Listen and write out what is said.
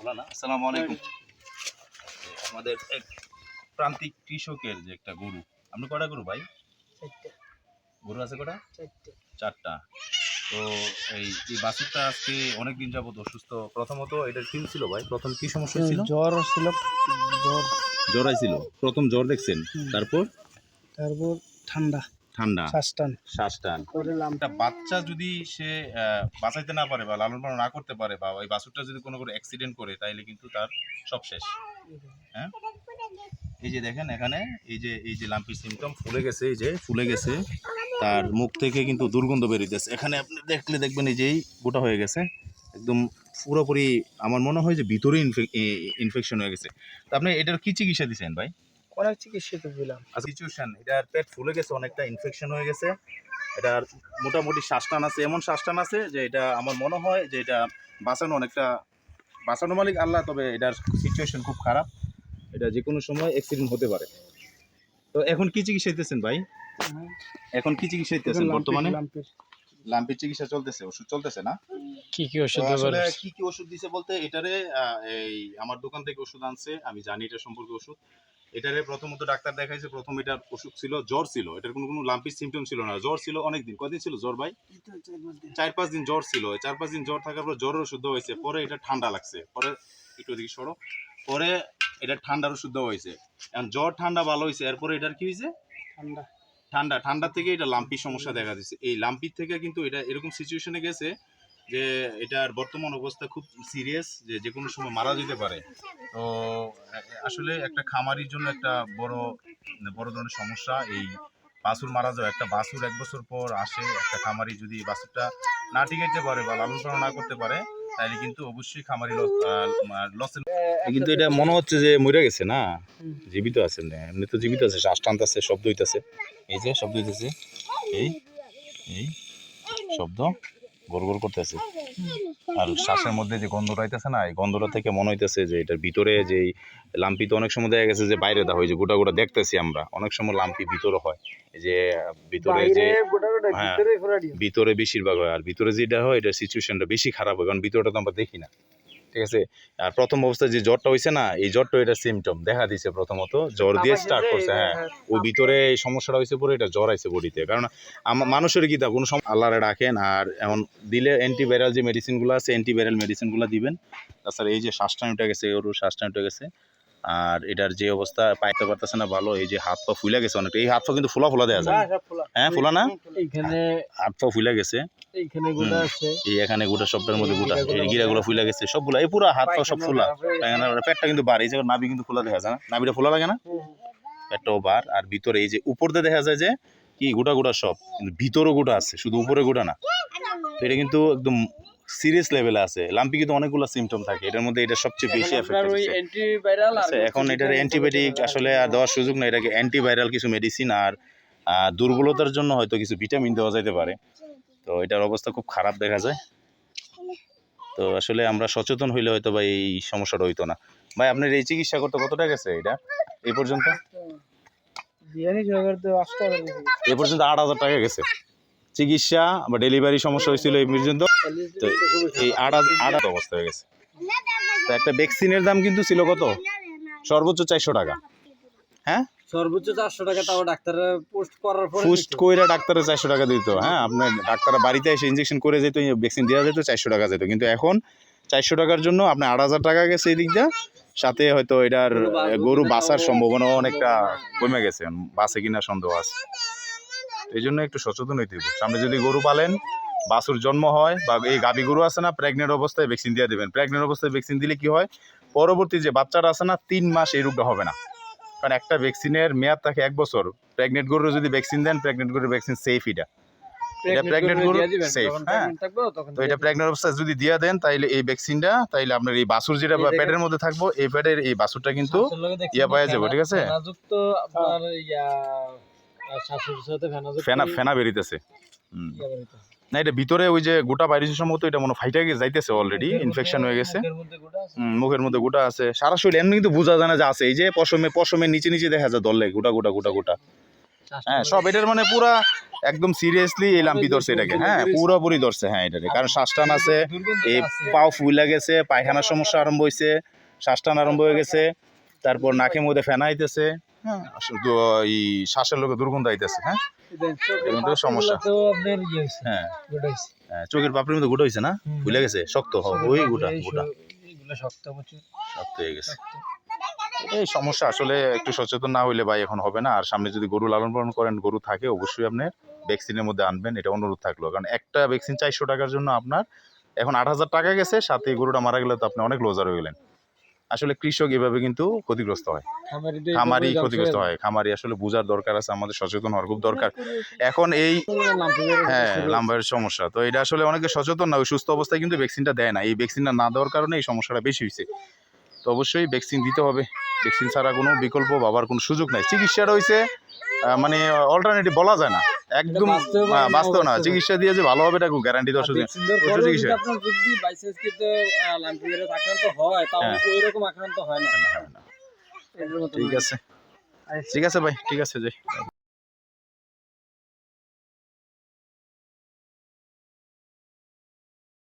বলা না আসসালামু আলাইকুম। আমাদের এক প্রান্তিক কৃষকের যে একটা গরু আপনি কটা গরু ভাই? গরু আছে কটা? চারটা। তো এই এই বাছুরটা আজকে অনেক দিন যাবত অসুস্থ প্রথমত এটার কি ছিল ভাই? প্রথম কি সমস্যা ছিল? জ্বর ছিল জ্বর। জ্বর আইছিল। প্রথম জ্বর দেখছেন। তারপর? তারপর ঠান্ডা। ঠান্ডা। শ্বাসটান শ্বাস টান একটা বাচ্চা যদি সে বাঁচাইতে না পারে বা লালন পালন না করতে পারে বা ওই বাছুরটা যদি কোনো করে অ্যাক্সিডেন্ট করে তাইলে কিন্তু তার সব শেষ। হ্যাঁ? এই যে দেখেন এখানে এই যে এই যে লাম্পি সিমটম ফুলে গেছে এই যে ফুলে গেছে তার মুখ থেকে কিন্তু দুর্গন্ধ বেরিয়েছে এখানে আপনি দেখলে দেখবেন এই যেই গোটা হয়ে গেছে একদম পুরোপুরি আমার মনে হয় যে ভিতরে ইনফেকশন হয়ে গেছে। তা আপনি এটার কি চিকিৎসা দিচ্ছেন ভাই? অনেক চিকিৎসা তো দিলাম সিচুয়েশন এটার পেট ফুলে গেছে অনেকটা ইনফেকশন হয়ে গেছে। এটার মোটামুটি শ্বাসটান আছে এমন শ্বাসটান আছে যে এটা আমার মনে হয় যে এটা বাঁচানো অনেকটা বাঁচানো মালিক আল্লাহ তবে এটার সিচুয়েশন খুব খারাপ। এটা যে কোনো সময় অ্যাক্সিডেন্ট হতে পারে। তো এখন কি চিকিৎসা দিতেছেন ভাই? এখন কি চিকিৎসা দিতেছেন বর্তমানে? লাম্পির চিকিৎসা চলতেছে ওষুধ চলতেছে না? কি কি ওষুধ আসলে কি কি ওষুধ দিছে বলতে এটারে এই আমার দোকান থেকে ওষুধ আনছে আমি জানি এটা সম্পর্কে ওষুধ। এটারে প্রথমত ডাক্তার দেখাইছে প্রথম এটার অসুখ ছিল জ্বর ছিল। এটার কোনো কোনো লাম্পি সিমটম ছিল না। জ্বর ছিল অনেক দিন কদিন ছিল জ্বর ভাই? চার পাঁচ দিন। জ্বর ছিল। চার পাঁচ দিন জ্বর থাকার পর জ্বরের ওষুধ দেওয়া হয়েছে। পরে এটা ঠান্ডা লাগছে। পরে একটু দিকে সরো। পরে এটা ঠান্ডার ওষুধ দেওয়া হয়েছে। এখন জ্বর ঠান্ডা ভালো হয়েছে। এরপরে এটার কি হয়েছে? ঠান্ডা। ঠান্ডা। ঠান্ডা থেকে এটা লাম্পি সমস্যা দেখা দিচ্ছে। এই লাম্পির থেকে কিন্তু এটা এরকম সিচুয়েশনে গেছে যে এটার বর্তমান অবস্থা খুব সিরিয়াস যে যে কোনো সময় মারা যেতে পারে। তো আসলে একটা খামারির জন্য একটা বড় বড় ধরনের সমস্যা। এই বাছুর মারা যাওয়া একটা বাছুর এক বছর পর আসে একটা খামারি যদি বাছুরটা না টিকাইতে পারে বা লালন পালন না করতে পারে তাহলে কিন্তু অবশ্যই খামারি লসের কিন্তু এটা মনে হচ্ছে যে মরে গেছে না? জীবিত আছে না এমনি তো জীবিত আছে শ্বাস টানতেছে শব্দ হইতেছে। এই যে শব্দ হইতেছে। এই এই শব্দ। গোর গোল করতেছে। আর শ্বাসের মধ্যে যে গন্ধটা আইতেছে না এই গন্ধটা থেকে মনে হইতেছে যে এটার ভিতরে যে লাম্পি তো অনেক সময় দেখা গেছে যে বাইরে দেওয়া হয় যে গোটা গোটা দেখতেছি আমরা। অনেক সময় লাম্পি ভিতরে হয় এই যে ভিতরে যে হ্যাঁ। ভিতরে ভিতরে বেশিরভাগ হয়। আর ভিতরে যেটা হয় এটা সিচুয়েশনটা বেশি খারাপ হয় কারণ ভিতরটা তো আমরা দেখি না। ঠিক আছে? আর প্রথম অবস্থায় যে জ্বরটা হয়েছে না এই জ্বরটা এটা সিমটম দেখা দিছে প্রথমত জ্বর দিয়ে স্টার্ট করছে হ্যাঁ। ওই ভিতরে এই সমস্যাটা হয়েছে পরে এটা জ্বর আইছে বডিতে। কারণ আমার মানুষের কি তা কোনো আল্লাহরে রাখেন আর এমন দিলে অ্যান্টিভাইরাল যে মেডিসিনগুলো আছে অ্যান্টিভাইরাল মেডিসিনগুলো দিবেন। তাছাড়া এই যে শ্বাসটা উঠে গেছে ওর শ্বাসটা উঠে গেছে আর এটার যে অবস্থা পাইতে পারতেছে না ভালো এই যে হাত পা ফুলে গেছে অনেকটা। এই হাত পা কিন্তু ফোলা ফোলা দেওয়া যায়। হ্যাঁ। হ্যাঁ ফোলা না? হাত পা ফুলে গেছে। এইখানে গোটা আছে। এই এখানে গোটা সবটার মধ্যে গোটা এই গিরাগুলো ফুলে গেছে সবগুলা এই পুরো হাত পা সব ফুলা। পেটটা কিন্তু বার এই যে নাভি কিন্তু খোলা দেখা যায় না। নাভিটা খোলা লাগে না? পেটটাও বার। আর ভিতরে এই যে উপর দিয়ে দেখা যায় যে কি গোটা গোটা সব। কিন্তু ভিতরও গোটা আছে শুধু উপরে গোটা না। এটা কিন্তু একদম সিরিয়াস লেভেলে আছে। লাম্পি কিন্তু অনেকগুলো সিমটম থাকে। এটার মধ্যে এটা সবচেয়ে বেশি আর আচ্ছা, এখন এটার অ্যান্টিবায়োটিক আসলে আর দেওয়ার সুযোগ নেই। এটাকে অ্যান্টিভাইরাল কিছু মেডিসিন আর দুর্বলতার জন্য হয়তো কিছু ভিটামিন দেওয়া যেতে পারে। তো এটার অবস্থা খুব খারাপ দেখা যায়। তো আসলে আমরা সচেতন হইলে হয়তো বা এই সমস্যাটা হইতো না। ভাই আপনার এই চিকিৎসা করতে কত টাকা গেছে এটা? এই পর্যন্ত? এই পর্যন্ত আট হাজার টাকা গেছে। চিকিৎসা বা ডেলিভারি সমস্যা হয়েছিল এই পর্যন্ত। তো এই আট হাজার আট অবস্থা হয়ে গেছে। তো একটা ভ্যাকসিনের দাম কিন্তু ছিল কত? সর্বোচ্চ চারশো টাকা। হ্যাঁ? সর্বোচ্চ চারশো টাকা তাও ডাক্তারের পোস্ট করার পরে ফুস্ট কইরা ডাক্তারে চারশো টাকা দিত হ্যাঁ? আপনার ডাক্তার বাড়িতে এসে ইঞ্জেকশন করে যেত ভ্যাকসিন দেওয়া যেত চারশো টাকা যেত। কিন্তু এখন চারশো টাকার জন্য আপনার আট হাজার টাকা গেছে এই দিকটা সাথে হয়তো এটার গরু বাঁচার সম্ভাবনা অনেকটা কমে গেছে বাঁচে কিনা সন্দেহ আছে। এই জন্য একটু সচেতন হইতে হবে। সামনে যদি গরু পালেন বাছুর জন্ম হয় বা এই গাভী গরু আছে না প্রেগনেন্ট অবস্থায় ভ্যাকসিন দিয়ে দেবেন। প্রেগনেন্ট অবস্থায় ভ্যাকসিন দিলে কি হয়? পরবর্তী যে বাচ্চাটা আছে না তিন মাস এই রোগটা হবে না। কারণ একটা ভ্যাকসিনের মেয়াদ থাকে এক বছর প্রেগনেন্ট গরুর যদি ভ্যাকসিন দেন প্রেগনেন্ট গরুর ভ্যাকসিন সেফ এটা এটা pregnant গরু safe, হ্যাঁ। তো এটা প্রেগনেন্ট অবস্থায় যদি দিয়ে দেন তাইলে এই ভ্যাকসিনটা তাইলে আপনার এই বাছুর যেটা পেটের মধ্যে থাকব এই পেটের এই বাছুরটা কিন্তু ইয়া পাওয়া যাবে, ঠিক আছে? ফেনা ফেনা বেরিতেছে। না এটা ভিতরে ওই যে গোটা বাইরেছে সম্ভবত এটা মনে ফাইটা গিয়ে যাইতেছে অলরেডি ইনফেকশন হয়ে গেছে। মুখের মধ্যে গোটা আছে। সারা শরীর এমনি কিন্তু বোঝা যায় না যে আছে। এই যে পশমে পশমের নিচে নিচে দেখা যায় দলে গোটা গোটা গোটা গোটা। হ্যাঁ সব এটার মানে পুরা একদম সিরিয়াসলি এই লাম্পি ধরছে এটাকে। হ্যাঁ পুরোপুরি ধরছে হ্যাঁ এটাকে। কারণ শ্বাসটান আছে এই পাও ফুইলা গেছে পায়খানার সমস্যা আরম্ভ হয়েছে শ্বাসটান আরম্ভ হয়ে গেছে তারপর নাকের মধ্যে ফেনা আইতেছে। হ্যাঁ। এই শ্বাসের লোকে দুর্গন্ধ আইতেছে হ্যাঁ? সমস্যা। হ্যাঁ। হ্যাঁ, চোখের পাপড়ির মধ্যে গুটা হয়েছে না? ফুলে গেছে শক্ত ওই গুটা গুটা শক্ত হয়ে গেছে। এই সমস্যা আসলে একটু সচেতন না হইলে ভাই এখন হবে না। আর সামনে যদি গরু লালন পালন করেন গরু থাকে অবশ্যই আপনি ভ্যাকসিনের মধ্যে আনবেন এটা অনুরোধ থাকল। কারণ একটা ভ্যাকসিন চারশো টাকার জন্য আপনার এখন আট হাজার টাকা গেছে সাথে গরুটা মারা গেলে তো আপনি অনেক লোজার হয়ে গেলেন। আসলে কৃষক এভাবে কিন্তু ক্ষতিগ্রস্ত হয়। খামারি ক্ষতিগ্রস্ত হয়। খামারি আসলে বোঝার দরকার আছে আমাদের সচেতন হওয়ার খুব দরকার। এখন এই হ্যাঁ লাম্বার সমস্যা। তো এটা আসলে অনেকে সচেতন না ওই সুস্থ অবস্থায় কিন্তু ভ্যাকসিনটা দেয় না। এই ভ্যাকসিনটা না দেওয়ার কারণে এই সমস্যাটা বেশি হয়েছে। তো অবশ্যই ভ্যাকসিন দিতে হবে। ভ্যাকসিন ছাড়া কোনো বিকল্প বাবার কোনো সুযোগ নাই। চিকিৎসাটা হয়েছে মানে অল্টারনেটিভ বলা যায় না। একদম বাস্তব না। চিকিৎসা দিয়ে যে ভালো হবে এটা গ্যারান্টি দশ দিন চিকিৎসা। হয় হ্যাঁ। হয় ঠিক আছে। ঠিক আছে ভাই ঠিক আছে যাই।